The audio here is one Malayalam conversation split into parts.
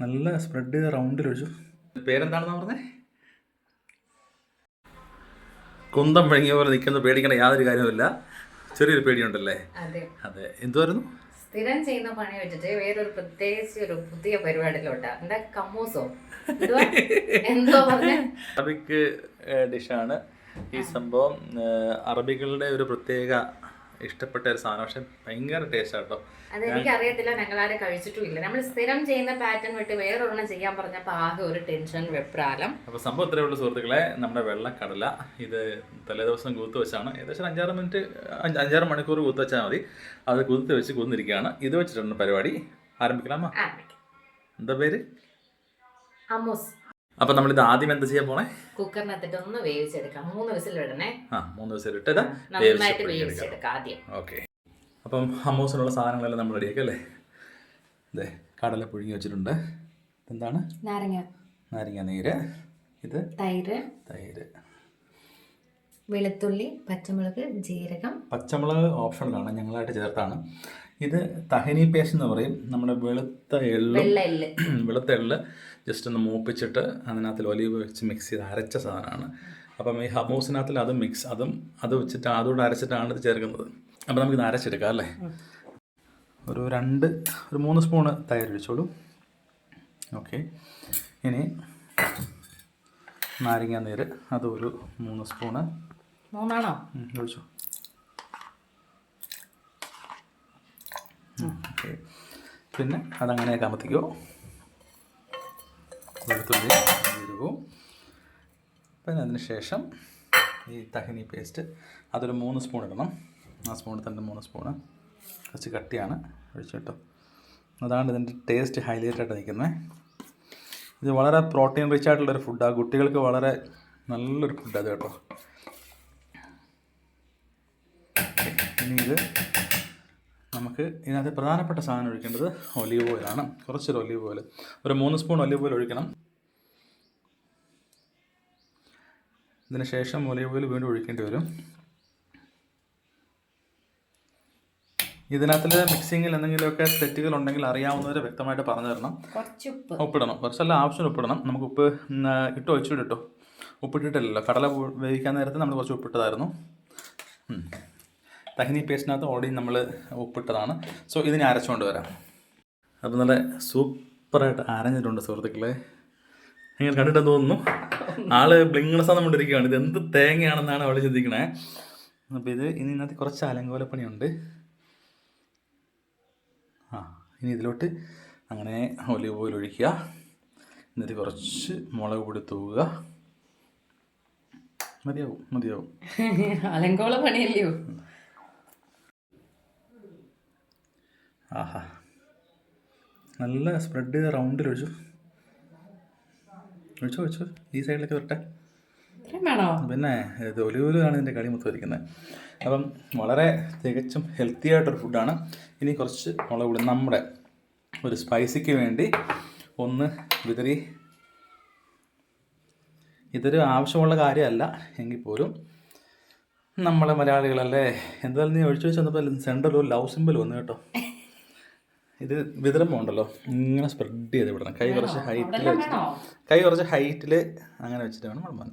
നല്ല സ്പ്രെഡ് ചെയ്ത റൗണ്ടിൽ ഒഴിച്ചു പേരെന്താണെന്ന് പറഞ്ഞേ? കുന്തം പിഴങ്ങിയ പോലെ നിൽക്കുന്ന പേടിക്കേണ്ട യാതൊരു കാര്യമില്ല ചെറിയൊരു പേടിയുണ്ടല്ലേ? അതെ. അതെ. എന്തുവായിരുന്നു? സ്ഥിരം ചെയ്യുന്ന പണി വെച്ചിട്ട് വേറൊരു പ്രത്യേകിച്ച് ഒരു പുതിയ പരിപാടിയിലോട്ടാ. എന്താ കമ്മൂസോ? എന്തോ അറബിക് അറബിക്ക് ഡിഷാണ് ഈ സംഭവം അറബികളുടെ ഒരു പ്രത്യേക ഇഷ്ടപ്പെട്ട ഒരു സാധനം. പക്ഷെ ഭയങ്കര ടേസ്റ്റ് ആട്ടോ അതെനിക്ക് അറിയത്തില്ല ഞങ്ങളാരും കഴിച്ചിട്ടുമില്ല. നമ്മൾ സ്ഥിരം ചെയ്യുന്ന പാറ്റേൺ വിട്ട് വേറൊരെണ്ണം ചെയ്യാൻ പറഞ്ഞപ്പോൾ ആകെ ഒരു ടെൻഷൻ വെപ്രാലം അപ്പോൾ സംഭവം ഇത്രയേ ഉള്ളൂ സുഹൃത്തുക്കളെ. നമ്മുടെ വെള്ളക്കടല ഇത് തലേദിവസം കൂത്ത് വെച്ചാണ്. ഏകദേശം അഞ്ചാറ് മിനിറ്റ് അഞ്ചാറ് മണിക്കൂർ കൂത്ത് വെച്ചാൽ മതി. അത് കുതിർത്ത് വെച്ച് കുന്നിരിക്കുകയാണ്. ഇത് വെച്ചിട്ടുണ്ട് പരിപാടി? ആരംഭിക്കലാമോ? എന്താ പേര്? അമ്മൂസ് അപ്പം ഇത് ആദ്യം എന്താ ചെയ്യാൻ പോണേ? കുക്കറിനകത്തിട്ട് ഒന്ന് വേവിച്ചെടുക്കാം. മൂന്ന് വിസിൽ വിടണേ. ആ മൂന്ന് ദിവസം ഇട്ടത് നന്നായിട്ട് വേവിച്ചെടുക്കാം ആദ്യം. ഓക്കെ. അപ്പം ഹമ്മൂസിനുള്ള സാധനങ്ങളെല്ലാം നമ്മൾ റെഡിയാക്കി അല്ലേ? അതെ കടല പുഴുങ്ങി വെച്ചിട്ടുണ്ട്. എന്താണ് നാരങ്ങ. നാരങ്ങ നീര്. ഇത്? തൈര്. തൈര്. വെളുത്തുള്ളി പച്ചമുളക് ജീരകം. പച്ചമുളക് ഓപ്ഷണലാണ് ഞങ്ങളായിട്ട് ചേർത്താണ്. ഇത് തഹനി പേസ്റ്റ് എന്ന് പറയും. നമ്മുടെ വെളുത്ത എള്ള് വെളുത്ത എള്ള്. ജസ്റ്റ് ഒന്ന് മൂപ്പിച്ചിട്ട് അതിനകത്ത് ഒലിവ് വെച്ച് മിക്സ് ചെയ്ത് അരച്ച സാധനമാണ്. അപ്പം ഈ ഹമൂസിനകത്തിൽ അത് മിക്സ് അതും അത് വെച്ചിട്ട് അതുകൂടെ അരച്ചിട്ടാണ് ഇത് ചേർക്കുന്നത്. അപ്പം നമുക്കിത് അരച്ചെടുക്കാം അല്ലേ? ഒരു രണ്ട് ഒരു മൂന്ന് സ്പൂണ് തൈര് ഒഴിച്ചോളൂ ഓക്കെ ഇനി നാരങ്ങ നീര് അത് ഒരു മൂന്ന് സ്പൂണ് മൂന്നാണോ? ഉം, ഒഴിച്ചോ. ഓക്കെ പിന്നെ അതങ്ങനെ കമത്തിക്കോ വെളുത്തുള്ളി ജീരകവും പിന്നെ അതിന് ശേഷം ഈ തഹിനി പേസ്റ്റ് അതൊരു മൂന്ന് സ്പൂൺ ഇടണം. ആ സ്പൂണിൽ തന്നെ മൂന്ന് സ്പൂണ്. കുറച്ച് കട്ടിയാണ് ഒഴിച്ചു അതാണ് ഇതിന്റെ ടേസ്റ്റ് ഹൈലൈറ്റ് ആയിട്ട് നിൽക്കുന്നത്. ഇത് വളരെ പ്രോട്ടീൻ റിച്ച് ആയിട്ടുള്ളൊരു ഫുഡാണ് കുട്ടികൾക്ക് വളരെ നല്ലൊരു ഫുഡാണ് കേട്ടോ. ഇനി ഇത് നമുക്ക് ഇതിനകത്ത് പ്രധാനപ്പെട്ട സാധനം ഒഴിക്കേണ്ടത് ഒലിവ് ഓയിലാണ്. കുറച്ചൊരു ഒലിവ് ഓയിൽ. ഒരു മൂന്ന് സ്പൂൺ ഒലിവ് ഓയിൽ ഒഴിക്കണം. ഇതിന് ശേഷം ഒലിവ് ഓയിൽ വീണ്ടും ഒഴിക്കേണ്ടി വരും. ഇതിനകത്തിൽ മിക്സിങ്ങിൽ എന്തെങ്കിലുമൊക്കെ തെറ്റുകൾ ഉണ്ടെങ്കിൽ അറിയാവുന്നവരെ വ്യക്തമായിട്ട് പറഞ്ഞു തരണം. കുറച്ച് ഉപ്പ്. ഉപ്പിടണം. കുറച്ചല്ല ആവശ്യം ഉപ്പിടണം. നമുക്ക് ഉപ്പ് ഇട്ട് ഒഴിച്ചിട്ട് ഇട്ടോ ഉപ്പിട്ടിട്ടില്ലല്ലോ. കടല വേവിക്കാൻ നേരത്തെ നമ്മൾ കുറച്ച് ഉപ്പിട്ടതായിരുന്നു. തഹിനി പേസ്റ്റിനകത്ത് ഓൾറെഡി നമ്മൾ ഉപ്പിട്ടതാണ്. സോ ഇതിനെ അരച്ചുകൊണ്ട് വരാം. അപ്പോൾ നല്ല സൂപ്പറായിട്ട് അരഞ്ഞിട്ടുണ്ട് സുഹൃത്തുക്കളെ. നിങ്ങൾ കണ്ടിട്ടെന്ന് തോന്നുന്നു. ആൾ ബ്ലിങ്ങളസാന്ന് കൊണ്ടിരിക്കുകയാണ് ഇത് എന്ത് തേങ്ങയാണെന്നാണ് അവൾ ചിന്തിക്കണേ. അപ്പോൾ ഇത് ഇനി ഇന്നത്തെ കുറച്ച് അലങ്കോലപ്പണിയുണ്ട്. ആ ഇനി ഇതിലോട്ട് അങ്ങനെ ഒലിവ് ഓയിൽ ഒഴിക്കുക. എന്നിട്ട് കുറച്ച് മുളക് പൊടി തൂവുക. മതിയാവും മതിയാവും. അലങ്കോള പണിയല്ലയോ ആഹാ. നല്ല സ്പ്രെഡ് ചെയ്ത റൗണ്ടിൽ ഒഴിച്ചു. ഒഴിച്ചോ ഒഴിച്ചോ. ഈ സൈഡിലൊക്കെ വരട്ടെ. പിന്നെ ഇത് ഒലിവിലാണ് ഇതിന്റെ കളി മൊത്തം ഇരിക്കുന്നത് അപ്പം വളരെ തികച്ചും ഹെൽത്തി ആയിട്ടൊരു ഫുഡാണ് ഇനി കുറച്ച് മുളക് പൊടി. നമ്മുടെ ഒരു സ്പൈസിക്ക് വേണ്ടി ഒന്ന് വിതറി. ഇതൊരു ആവശ്യമുള്ള കാര്യമല്ല. എങ്കിൽ പോലും നമ്മളെ മലയാളികളല്ലേ? എന്തായാലും നീ ഒഴിച്ചു വെച്ച് വന്നപ്പോൾ സെന്ററിൽ ഒരു ലവ് സിമ്പിൾ വന്നു കേട്ടോ. ഇത് വിതറുമ്പോൾ ഉണ്ടല്ലോ. ഇങ്ങനെ സ്പ്രെഡ് ചെയ്ത് വിടണം. കൈ കുറച്ച് ഹൈറ്റിൽ വെച്ചിട്ട് കൈ കുറച്ച് ഹൈറ്റിൽ അങ്ങനെ വെച്ചിട്ട് വേണം വിളമ്പാൻ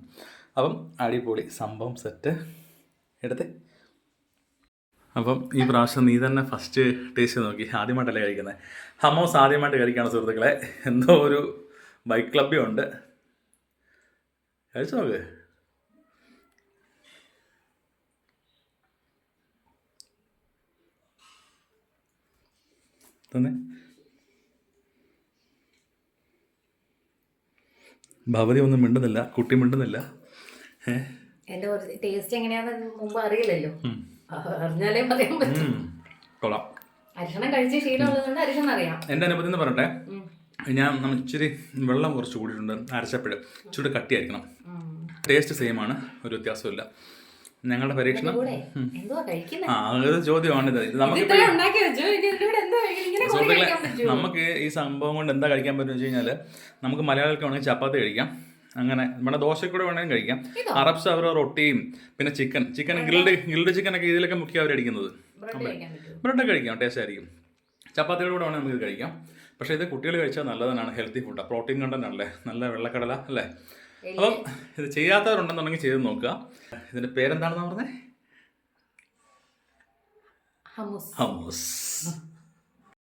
അപ്പം അടിപൊളി സംഭവം സെറ്റ് എടുത്ത്. അപ്പം ഈ പ്രാവശ്യം നീ തന്നെ ഫസ്റ്റ് ടേസ്റ്റ് നോക്കി. ആദ്യമായിട്ടല്ലേ കഴിക്കുന്നത് ഹമോസ് ആദ്യമായിട്ട് കഴിക്കുകയാണ് സുഹൃത്തുക്കളെ. എന്തോ ഒരു ബൈക്ക് ക്ലബ്ബും ഉണ്ട് കഴിച്ചു നോക്ക്. തന്നെ ഭവതി ഒന്നും മിണ്ടുന്നില്ല കുട്ടി മിണ്ടുന്നില്ല. എന്റെ ടേസ്റ്റ് എങ്ങനെയാന്ന് മുമ്പ് അറിയില്ലല്ലോ. അറിഞ്ഞാലേ പറയാൻ പറ്റും. കൊള്ളാം. അരിഷണം കഴിച്ച ശീലമുള്ളതുകൊണ്ട് അരിഷണം അറിയാം. എന്റെ അനുഭവത്തിൽ നിന്ന് പറയട്ടെ. ഞാൻ നമ്മൾ ഇച്ചിരി വെള്ളം കുറച്ച് കൂടിയിട്ടുണ്ട് അരച്ചപ്പോഴും. ഇച്ചിരി കട്ടിയായിരിക്കണം. ടേസ്റ്റ് സെയിം ആണ് ഒരു വ്യത്യാസമില്ല ഞങ്ങളുടെ പരീക്ഷണം? ആ അതൊരു ചോദ്യമാണിത്. ഇത് നമുക്ക് സുഹൃത്തുക്കളെ നമുക്ക് ഈ സംഭവം കൊണ്ട് എന്താ കഴിക്കാൻ പറ്റും വെച്ച് കഴിഞ്ഞാൽ നമുക്ക് മലയാളികൾക്ക് വേണമെങ്കിൽ ചപ്പാത്തി കഴിക്കാം. അങ്ങനെ നമ്മുടെ ദോശക്കൂടെ വേണമെങ്കിൽ കഴിക്കാം. അറബ്സ് അവർ റൊട്ടിയും പിന്നെ chicken. Chicken grilled grilled chicken ഒക്കെ ഇതിലൊക്കെ മുഖ്യം അവർ അടിക്കുന്നത്. ബ്രെഡ് കഴിക്കാം. ടേസ്റ്റ് ആയിരിക്കും. ചപ്പാത്തിയുടെ കൂടെ വേണമെങ്കിൽ നമുക്ക് കഴിക്കാം. പക്ഷേ ഇത് കുട്ടികൾ കഴിച്ചാൽ നല്ലതാണ് ഹെൽത്തി ഫുഡാണ് പ്രോട്ടീൻ കണ്ടന്റ് അല്ലേ? നല്ല വെള്ളക്കടല അല്ലേ? അപ്പം ഇത് ചെയ്യാത്തവരുണ്ടെന്നുണ്ടെങ്കിൽ ചെയ്ത് നോക്കുക. ഇതിന്റെ പേരെന്താണെന്ന് പറഞ്ഞേ? ഹമുസ്. ഹമൂസ്.